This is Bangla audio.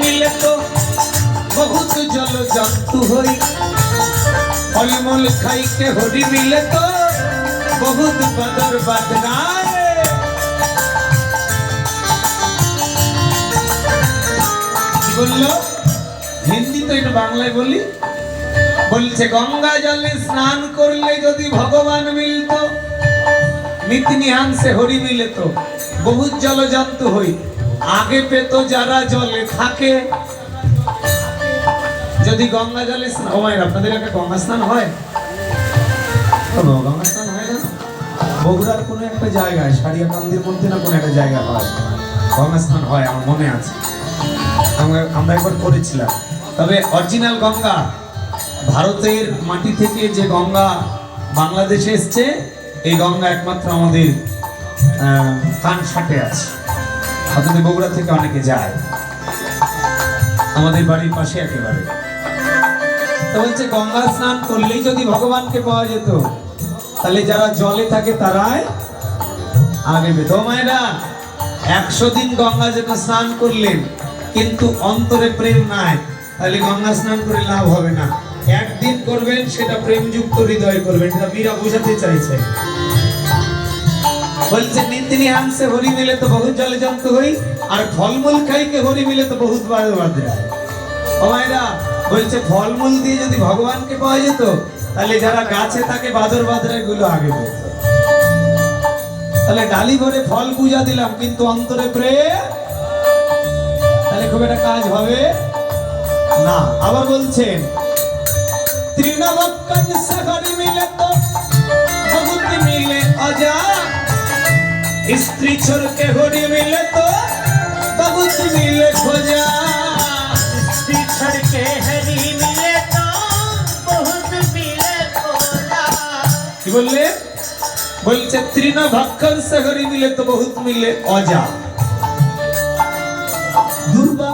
মিলে তো বহুত জল জন্তু হই। ফলমূল খাইকে হরি মিলে তো বহুত বদর বদনায় কি বলল? হিন্দি তো এটা বাংলায় বলি। বলছে, গঙ্গা জলে স্নান করলে যদি ভগবান মিলতো নিত্য নিহান সে হরি মিলত বহুত জলজন্তু হই। আগে পেত যারা জলে থাকে। যদি গঙ্গা জলে স্নান আপনাদের এলাকায় গঙ্গা স্নান হয়? গঙ্গা স্নান হয় না? বগুড়ার কোনো একটা জায়গায় সারিয়াকান্দির মধ্যে না কোনো একটা জায়গা হয়? গঙ্গা স্নান হয়, আমার মনে আছে। আমরা আমরা একবার করেছিলাম। তবে অরিজিনাল গঙ্গা, ভারতের মাটি থেকে যে গঙ্গা বাংলাদেশে এসছে, এই গঙ্গা একমাত্র আমাদের কান সাটে আছে। আপনাদের বগুড়া থেকে অনেকে যায়। আমাদের বাড়ির পাশে একেবারে। তো বলছে, গঙ্গা স্নান করলেই যদি ভগবানকে পাওয়া যেত, তাহলে যারা জলে থাকে তারাই আগে ও মায়েরা, একশো দিন গঙ্গা যেন স্নান করলেন, কিন্তু অন্তরে প্রেম নাই। তাহলে গঙ্গা স্নান করে লাভ হবে না। একদিন করবেন, সেটা প্রেমযুক্ত হৃদয় করবেন। এটা মীরা বোঝাতে চাইছে বলছে, নিতিনি হাংসে হরি মিলে তো বহুত জলে জন্ত হই, আর ফলমূল খাইকে হরি মিলে তো বহুত বাদ বাদরায় ও মায়েরা, বলছে, ফলমূল দিয়ে যদি ভগবানকে পাওয়া যেত, তাহলে যারা গাছে থাকে বাদর বাদরায়গুলো আগে পেত। তাহলে ডালি ভরে ফল পূজা দিলাম, কিন্তু অন্তরে প্রেম? তাহলে খুব একটা কাজ হবে? না। আবার বলছেন তৃণবক্কন সহরি মিলে তো বহুত মিলে স্ত্রী ছোর কেহরি মিলে তো, বাবু তুমি লেখো স্ত্রী ছোর কেহরি মিলে তো বহুত মিলে কি বললে? বলছে, তৃণ ভক্ষণ সহরি মিলে তো বহুত মিলে অজা। দুর্বা